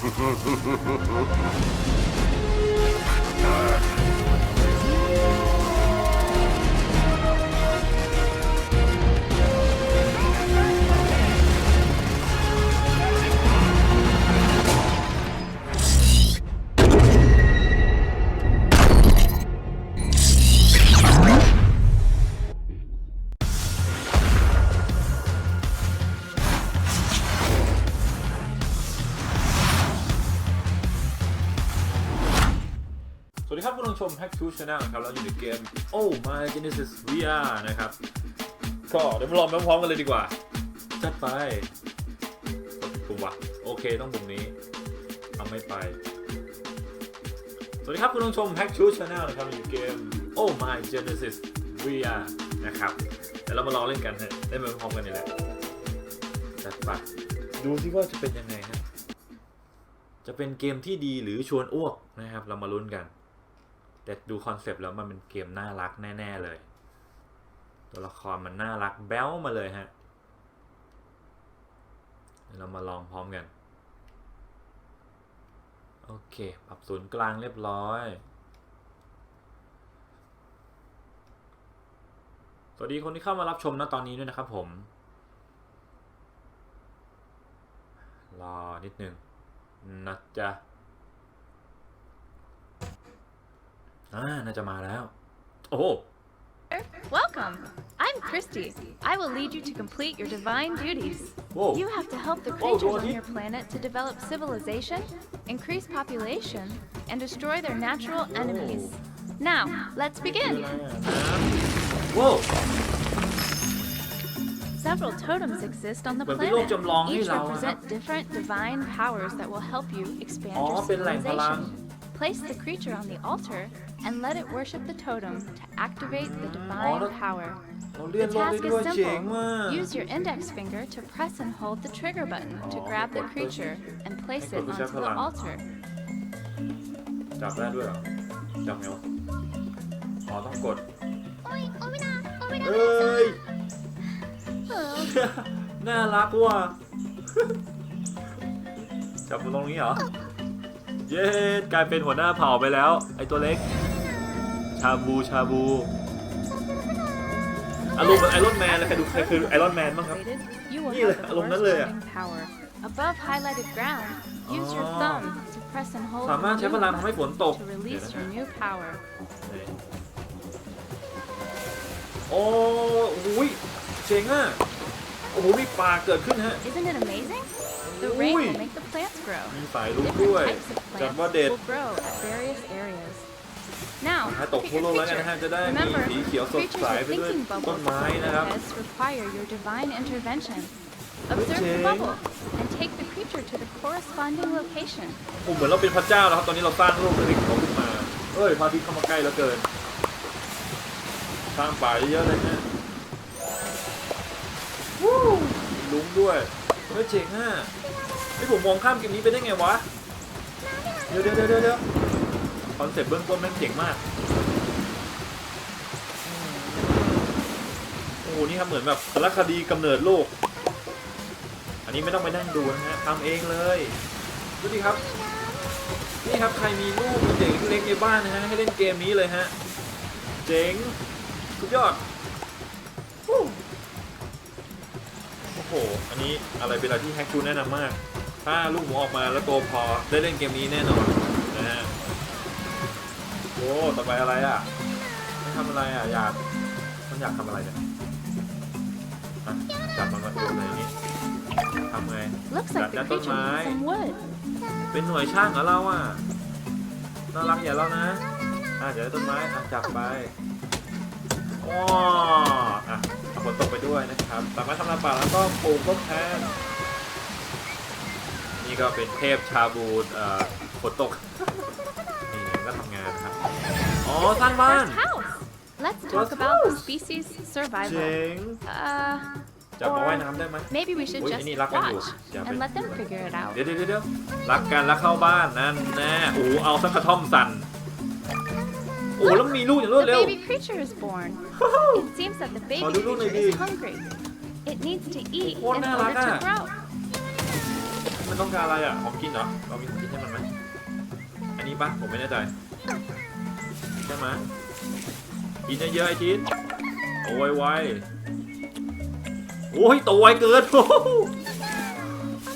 フフフフフ สวัสดีครับผู้ชม Hack to Channel ครับเราอยู่ในเกม Oh My Genesis VR นะครับ ก็เดี๋ยวมาลองพร้อมๆกันเลยดีกว่า จัดไปปุ่มวะโอเคต้องปุ่มนี้ทำไม่ไป สวัสดีครับคุณผู้ชม Hack to Channel นะครับอยู่เกม Oh My Genesis VR นะครับเดี๋ยวเรามาลองเล่นกันฮะเล่นไปพร้อมๆกันนี่แหละจัดไปดูซิว่าจะเป็นยังไงฮะจะเป็นเกมที่ดีหรือชวนอ้วกนะครับ เรามาลุ้นกัน แต่ดูคอนเซปต์แล้วมันเป็นเกมน่ารักแน่ ๆ เลย ตัวละครมันน่ารักแบ๊วมาเลยฮะเดี๋ยวเรามาลองพร้อมกัน โอเค ปรับศูนย์กลางเรียบร้อย สวัสดีคนที่เข้ามารับชมนะตอนนี้ด้วยนะครับผม รอนิดหนึ่งนะจ๊ะ อ่า น่าจะมาแล้ว โอ้โห Welcome! I'm Christy. I will lead you to complete your divine duties. โว้ You have to help the Whoa, creatures on Dorothy. your planet to develop civilization, increase population, and destroy their natural enemies. Now, let's คืออะไร begin. อ่ะน้ำโว้ Several totems exist on the เหมือนเป็นโลก planet. จำลองให้ Each เราอะครับ represent different divine powers that will help you expand อ๋อ your เป็นแหล่งพลัง civilization. Place the creature on the altar and let it worship the totem to activate the divine that- power. เราเลื่อ The นโลกได้ task ด้วย is เจ๋ง simple. มาก Use your index finger to press and hold the trigger button to Oh, grab the okay. creature and place Hey, it kung onto siya the pala. altar. จับได้ด้วยเหรอ จับไงวะอ๋อต้องกดเอ้ย น่ารักว่ะ จับมันตรงนี้เหรอ เย้ กลายเป็นหัวหน้าเผ่าไปแล้ว ไอตัวเล็ก ชาบูชาบูอารมณ์เหมือนไอรอนแมนเลยใครดูใครคือไอรอนแมนบ้างครับ Activated, You will นี่เลย have the อารมณ์นั้นเลยอะ corresponding power. Above highlighted ground, use your Oh. thumb to press and hold สามารถ the ใช้พ move ลังทำให้ฝนตก to เดี๋ยว release นะ your ฮะ new power. นี่โอ้โหยเจ๋งอะ โอ้โห มีป่าเกิดขึ้นฮะ Isn't it amazing? The rain Ui. will make the plants grow. มีสายลุกด้ว Different ย types of จัด plants ว่าเด็ด will grow at various areas. Now, ให้ตก look at ทั่ว your โลกแล้วกัน picture. นะฮะจะได้มี Remember, สีเขียวสด creatures ใส with ไปด้วย thinking ต้น bubbles ไม้ inside นะครับ their heads require your divine intervention. Observe the Okay. bubble and take the creature to the corresponding location. ผมเหมือนเราเป็นพระเจ้าแล้วครับ ตอนนี้เราสร้างโลกเล็กๆของเราขึ้นมา เอ้ยพระอาทิตย์เข้ามาใกล้แล้วเกิน สร้างป่าเยอะๆเลยฮะวู้มีลุงด้วยเฮ้ยเจ๋งอะไอ้ยผมมองข้ามเกมนี้ไปได้ไงวะ เดี๋ยวเดี๋ยวเดี๋ยวเดี๋ยว คอนเซ็ปต์เบื้องต้นแม่งเจ๋งมาก โอ้โหนี่ครับเหมือนแบบสารคดีกำเนิดโลก อันนี้ไม่ต้องไปนั่งดูนะฮะทำเองเลยดูดิครับ นี่ครับใครมีลูกมีเด็กเล็กในบ้านนะฮะให้เล่นเกมนี้เลยฮะ เจ๋งสุดยอดโอ้โห อันนี้อะไรเป็นอะไรที่แฮกชูแนะนำมาก ถ้าลูกหมูออกมาแล้วโตพอได้เล่นเกมนี้แน่นอน โอ้ต่อไปอะไรอะมันทำอะไรอะ อยาก มันอยากทำอะไรเนี่ยอะจับมันมาตัวไหนนี้ทำไง Looks like the That- that creature don't needs some wood. เป็นหน่วยช่างเหรอเราอะ น่ารักอย่าแล้วนะ อะเดี๋ยวต้นไม้อะจับไปว้าอะเอาฝนตกไปด้วยนะครับ สามารถทำลายป่าแล้วก็ปลูกต้นแทน นี่ก็เป็นเทพชาบูเอ่อฝนตก นี่ก็ทำงานนะครับ อ๋อสร้างบ้าน First house. Let's First talk about the house. species เจ๋ survival. ง Uh, จับมาว่ายน้ำได้ไหม maybe we should อุ๊ย just ไอ้นี่รักกันอยู่ watch อย่าไป and let them figure it out. เดี๋ยวเดี๋ยวเดี๋ยวรักกันแล้วเข้าบ้านนั่นแน่โอ้โหเอาสักกระท่อมสั่นโอ้โหแล้วมีลูกอย่างรวด The เร็ว baby creature is born. It seems that the baby Oh, look, look, creature baby. is hungry. It needs to eat in Oh, order น่ารัก to อะ grow. มันต้องการอะไรอะของกินเหรอเรามีของกินให้มันไหมอันนี้ปะผมไม่แน่ใจ ใช่ไหมกินเยอะๆไอ้ทิศโตไวๆโอ้ยโตไวเกินโอ้โห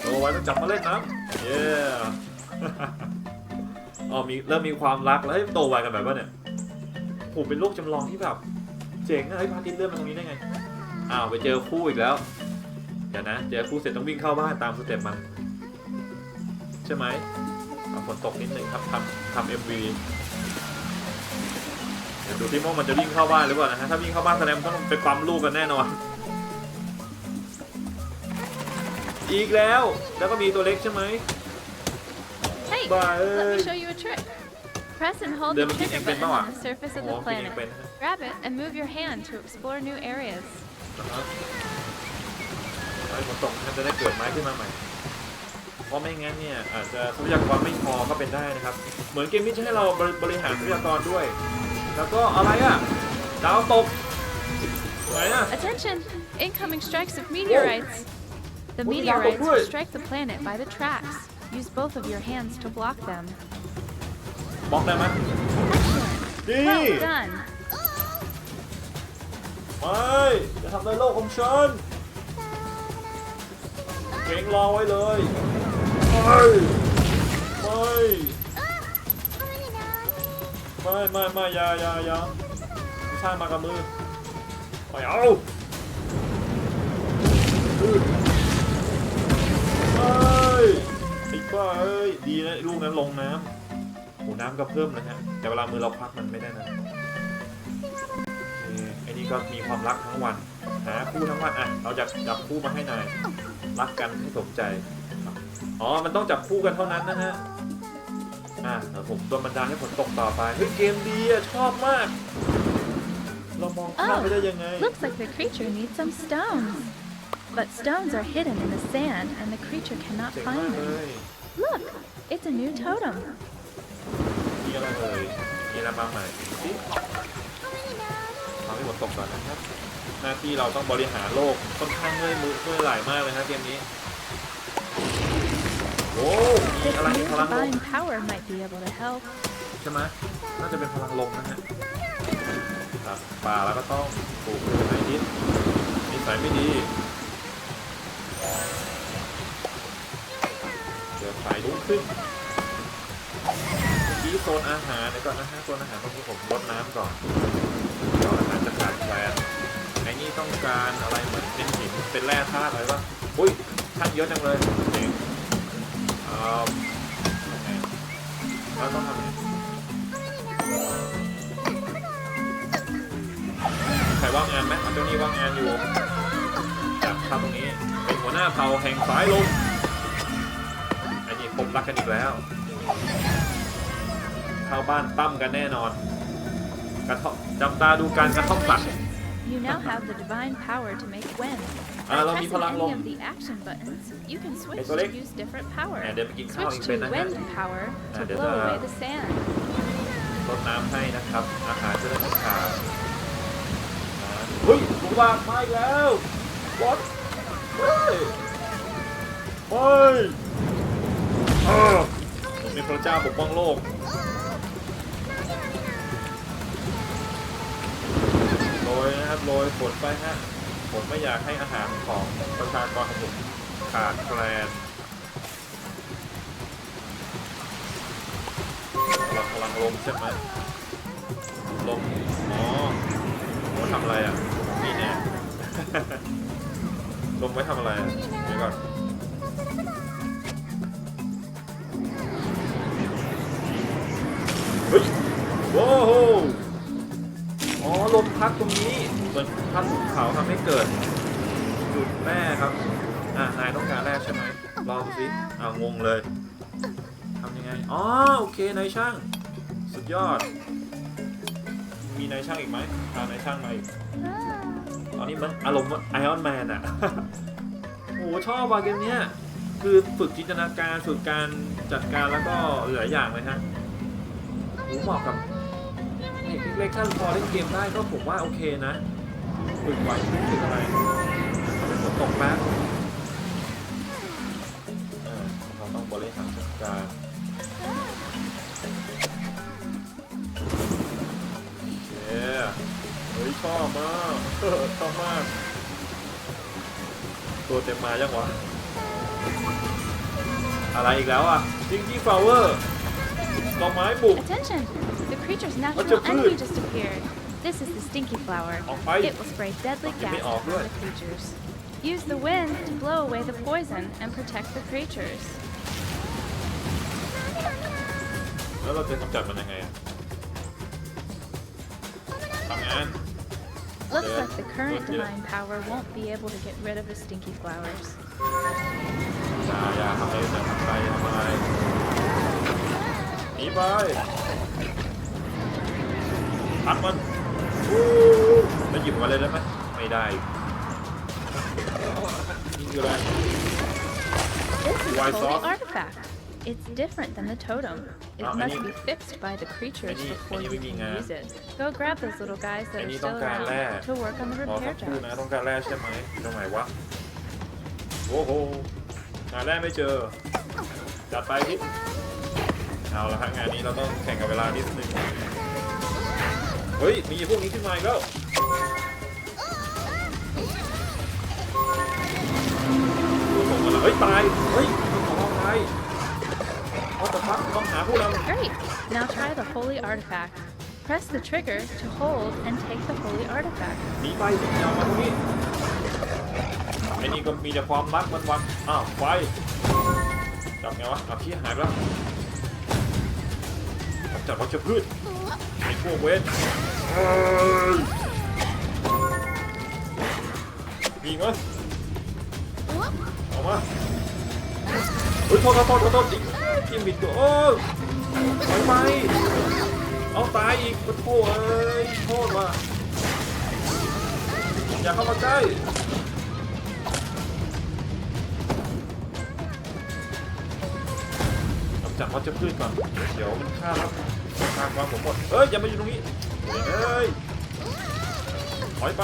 โตไวต้องจับมาเล่นน้ำเย้อ๋อมีเริ่มมีความรักแล้วเฮ้ยโตไวกันแบบว่าเนี่ยผมเป็นโลกจำลองที่แบบเจ๋งอะไอ้พาทิตเลื่อนมาตรงนี้ได้ไงอ้าวไปเจอคู่อีกแล้วเดี๋ยวนะเจอคู่เสร็จต้องวิ่งเข้าบ้านตามสเต็ปมันใช่ไหมฝนตกนิดหนึ่งครับทำทำเอ็มวี เดี๋ยวดูที่ว่ามันจะวิ่งเข้าบ้านหรือเปล่านะฮะ ถ้าวิ่งเข้าบ้านแสดงว่าต้องไปปั๊มลูกกันแน่นอน อีกแล้ว แล้วก็มีตัวเล็กใช่ไหม Hey, Bye. let me show you a trick. Press and hold the Then we can trigger invent button more. on the surface of อ๋อ the กินเองเป็น planet. นะฮะ Grab it and move your hand to explore new areas. นะครับไอ้ฝนตกมันจะได้เกิดไม้ขึ้นมาใหม่ เพราะไม่งั้นเนี่ยอาจจะทรัพยากรไม่พอก็เป็นได้นะครับ เหมือนเกมนี้จะให้เราบริบริหารทรัพยากรด้วย แล้วก็อะไรอ่ะ ดาวตกไหนอ่ะ Attention! Incoming strikes of meteorites. The Oh, meteorites yeah, will good. strike the planet by the tracks. Use both of your hands to block them. บล็อกได้ไหม Excellent. นี่ Well done. ไม่จะทำลายโลกของฉันเก่งรอไว้เลยไม่ไม่ ไม่ไม่ไม่ยายายาไม่างมากับมือไม่เอาไม่ไอ้บ้าเอ้ยดีนะลูกนั้นลงน้ำโอ้น้ำก็เพิ่มนะฮะแต่เวลามือเราพักมันไม่ได้นะไอ้นี่ก็มีความรักทั้งวันหาคู่ทั้งวันอะเราจะจับคู่มาให้นายรักกันให้สมใจ อ๋อ มันต้องจับคู่กันเท่านั้นนะฮะ อะเดี๋ยวผมโดนบันดาลให้ฝนตกต่อไปเฮ้ยเกมดีอะชอบมาก เรามองข้ามไปได้ยังไง Looks like the creature needs some stones. But stones are hidden in the sand and the creature cannot เจ๋งมาก find เล them. ย Look, it's a new totem. มีอะไรเลยมีอะไรมาใหม่สิทำให้ฝนตกก่อนนะครับ หน้าที่เราต้องบริหารโลกค่อนข้างเมื่อยมือเมื่อยไหลมากเลยนะเกมนี้ โอ้มี This อะไร new พลังลม divine power might be able to help. ใช่ไหมน่าจะเป็นพลังลมนะฮะครับป่าแล้วก็ต้องปลูกพืชให้นิดนิสัยไม่ดีเดี๋ยวสายลุกขึ้นเมื่อกี้โซนอาหารเดี๋ยวก่อนนะฮะโซนอาหารตรงนี้ผมรดน้ำก่อนเดี๋ยวอาหารจะขาดแคลนไอ้นี่ต้องการอะไรเหมือนเป็นหินเป็นแร่ธาตุอะไรวะอุ้ยช่างเยอะจังเลยเจ๋ง อ่าทำไงเราต้องทำไงใครว่างงานไหมเอาเจ้านี่ว่างงานอยู่จับครับตรงนี้ เป็นหัวหน้าเผ่าแห่งสายลมไอ้นี่พบรักกันอีกแล้ว เข้าบ้านตั้มกันแน่นอน กระท่อมจำตาดูการกระท่อมสัตว์ You now have the divine power to make wind. อ่า By เรามี pressing พลังล any ม of the action buttons, you can switch Ito, Rick. to use different power. อ่าเดี๋ยวไปกินข้าวอี Switch กเป็น to นะฮะ wind power Ah, to there's blow a- away the sand. รดน้ำให้นะครับ อาหารจะได้ไม่ขาดอ่าเฮ้ยลูกวางมาอีกแล้ว what เฮ้ยเฮ้ยเออผมมีพระเจ้าปกป้องโลก ยนะครับโรยฝนไปฮะผมไม่อยากให้อาหารของประชากรของผมขาดแคลนพลังพลังลมใช่ไหมลมอ๋อว่าทำอะไรอะนี่แน่ลมไว้ทำอะไรอะเดี๋ยวก่อนเฮ้ยโว้โห พัดตรงนี้เหมือนพัดภูเขาทำให้เกิดจุดแร่ครับ อ่านายต้องการแร่ใช่ไหมลองดูสิอ่างงเลยทำยังไง อ๋อ โอเคนายช่าง สุดยอด มีนายช่างอีกไหมพานายช่างมาอีก ตอนนี้มันอารมณ์ไอออนแมนอะโอ้ชอบว่ะเกมเนี้ยคือฝึกจินตนาการฝึกการจัดการแล้วก็หลายอย่างเลยฮะโอ้โหเหมาะกับ เล็กขั้นพอเล่นเกมได้ก็ผมว่าโอเคนะฝึกไหวฝึกอะไรฝนตกแป๊บเราต้องบริหารจัดการโอเเฮ้ยชอบมากชอบมาก ตัวเต็มมายังวะ อะไรอีกแล้วอะจิงกี้ฟลาวเวอร์ดอกไม้ปลูก creature's What's natural your food? enemy just appeared. This is the stinky flower. Oh, hi. It will spray deadly Give me gases off, on good. the creatures. Use the wind to blow away the poison and protect the creatures. แล้วเราจะกำจัดมันยังไงอะทำงาน Looks Yeah. like the current Yeah. divine power won't be able to get rid of the stinky flowers. อย่าอย่า ทำอะไรอย่าทำอะไรอย่าทำอะไรหนีไปพัดมันแล้วหยิบมาเลยได้ไหมไม่ได้นี่คืออะไร This is Why a holy sauce? artifact. It's different than the totem. It Ah, I must need- be fixed by the creatures I need- before I need you winging, can uh, use it. Go grab those little guys that I are need still ต้องการแร่ around to work on the รอสั repair กครู่นะ jobs. ต้องการแร่ใช่ไหมอยู่ตรงไหนวะโอ้โหหาแร่ไม่เจอ จัดไปทิศเอาละฮะงานนี้เราต้องแข่งกับเวลานิดนึง เฮ้ย มีพวกนี้ขึ้นมาอีกแล้วดูผมมาแล้วเฮ้ย ตาย เฮ้ยของเราตายเอาแต่พักต้องหาผู้นำ Great! Now try the holy artifact. Press the trigger to hold and take the holy artifact. หนีไปอย่ามาตรงนี้ไอ้นี่ก็มีแต่ความรักวันวันๆอ้าวไฟจับไงวะเอาที่หายไปแล้ว กำจัดวัชพืชไอ้พวกเวทเอ้ยมีอีกไหมเอามาเฮ้ยโทษโทษโทษโทษจิจิมบิดตัวโอ้ยถอยไปเอาตายอีกโอ้โหเอ้ยโทษว่ะอย่าเข้ามาใกล้จัดวัชพืชก่อน เดี๋ยวมันฆ่าแล้ว ฆ่าความผมหมดเอ้ยอย่ามาอยู่ตรงนี้เฮ้ยถอยไป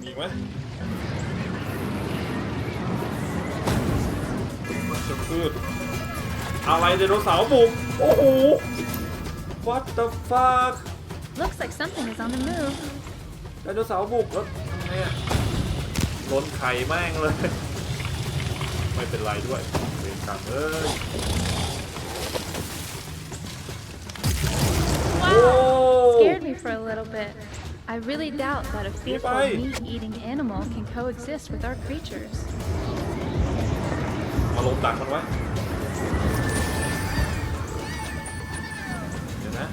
มีอีกไหมวัชพืชอะไรไดโนเสาร์บุกโอ้โห what the fuck Looks like something is on the move. ไดโนเสาร์บุกแล้วทำไงอะลนไข่แม่งเลย ไม่เป็นไรด้วยเวรกรรมเอ้ย Scared me for a little bit. I really doubt that a fearful bye. meat-eating animal can coexist with our creatures. มาลงดักมันไว้ เดี๋ยวนะ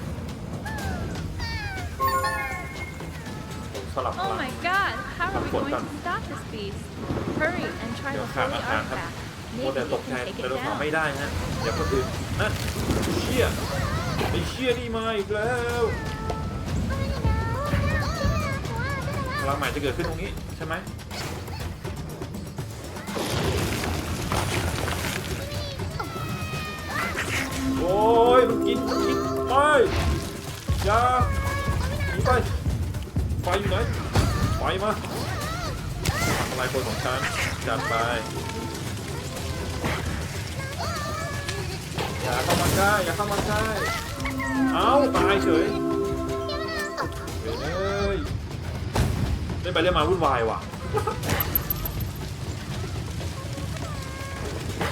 ผมสลับพ Oh ลัง my god! How are we Transport going done. to stop this beast? Hurry and try the You'll have holy a hand, huh? artifact. โม Maybe แต่ it ตกใจ can take ได it โนเสาร์ไม่ down. ได้ฮะเดี๋ยวคนอื่นนั่นเชี่ยไ อ้เชี่ยนี่มาอีกแล้วพลังใหม่จะเกิดขึ้นตรงนี้ใช่ไหมโอ้ยมันกินกินไปยาหนีไปไฟอยู่ไหนไฟมาทำอะไรคนของฉันจัดไปอย่าเข้ามาใกล้อย่าเข้ามาใกล้ เอาตายเฉยเฮ้ยเล่นไปเล่นมาวุ่นวายว่ะ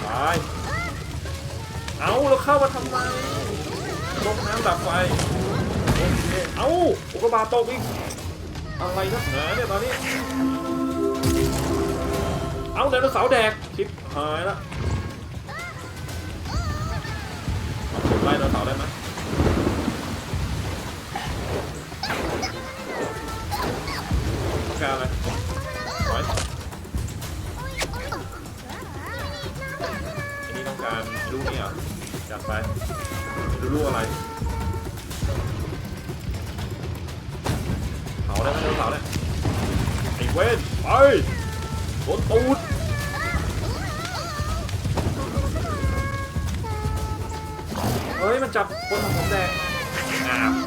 ตายเอาแล้วเข้ามาทำไมลงน้ำดับไฟโอเคเอาอุกกาบาตตกอีกอะไรนักหนาเนี่ยตอนนี้ เอาไดโนเสาร์แดกชิปหายละไล่ไดโนเสาร์ได้ไหม ต้องการอะไรถอยอันนี้ต้องการลูกนี่เหรอจัดไปดูลูกอะไรเผาได้ไหมไดโนเสาร์เนี่ยไอ้เว้นไปโดนตูดเฮ้ย มันจับคนของผมแดงอ้าว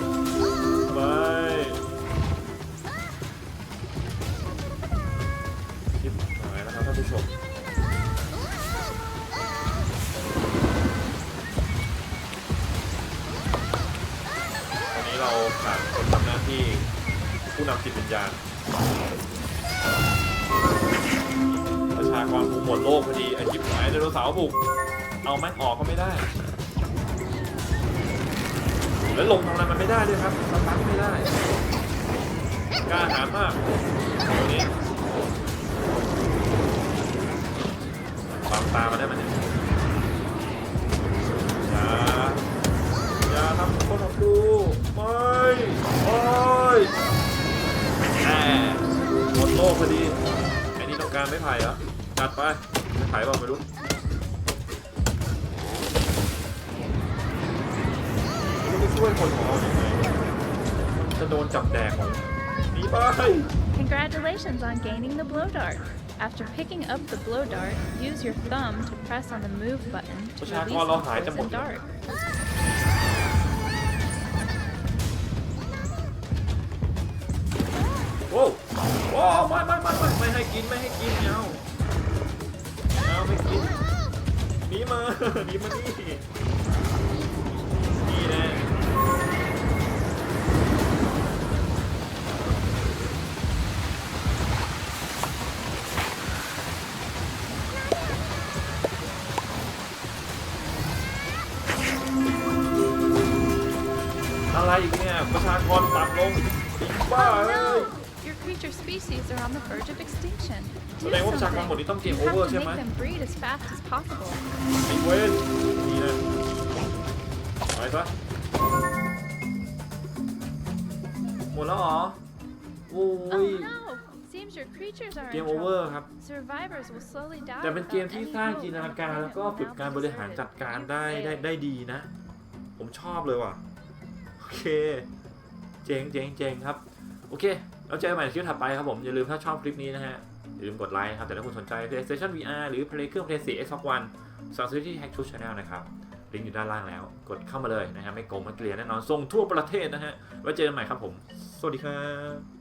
ตอนนี้เราขาดคนทำหน้าที่ผู้นำจิตวิญญาณประชากรกูหมดโลกพอดีไอจิบหายไดโนเสาร์บุกเอาแม่งออกก็ไม่ได้ แล้วลงทำอะไรมันไม่ได้ด้วยครับสตาร์ทไม่ได้กล้าหาญมากตัวนี้ฟังตามมาได้ไหมเนี่ยอย่าอย่าทำคนของดู ไม่โอ้ยแหมหมดโลกพอดีไอ้นี่ต้องการไม่ไผ่เหรอจัดไปไม่ไผ่บอกไม่รู้ไม่รู้จะช่วยคนของเรายังไงมันจะโดนจับแดกของหนีไป Congratulations on gaining the blow dart. After picking up the blow dart, use your thumb to press on the move button to ประชาก release รเรา the หายจะหมด poison dart. ให้กินไม่ให้กินไม่เอาไม่เอาไม่กินหนีมาหนีมานี่ species are on the verge of extinction. Do แสดงว่าประชากรหมด something. นี้ต้องเกม You โอเวอร์ have ใช่ to ไหม make them breed as fast as possible. ไอ้เวนนี่นะไปซะหมดแล้วเหรอโอ้ Oh ย no! Seems your creatures are เก in มโอเวอ trouble. ร์ครับ Survivors will slowly die. แต่เป็นเกม without ที่ any สร้าง hope จินตนา of การ the แล้วก็ planet ฝึก now การบริหารจัด deserted. การ You ได้ได้ failed. ได้ดีนะ ผมชอบเลยว่ะ โอเค เจ๋งเจ๋งเจ๋งครับ โอเค เราเจอกันใหม่ในคลิปถัดไปครับผมอย่าลืมถ้าชอบคลิปนี้นะฮะอย่าลืมกดไลค์นะครับแต่ถ้าคุณสนใจ PlayStation VR หรือ Play เครื่อง PlayStation Xbox One สั่งซื้อที่ Hack Shoot Channel นะครับลิงก์อยู่ด้านล่างแล้ว กดเข้ามาเลยนะฮะไม่โกงไม่เกลียแน่นอนส่งทั่วประเทศนะฮะไว้เจอกันใหม่ครับผม สวัสดีครับ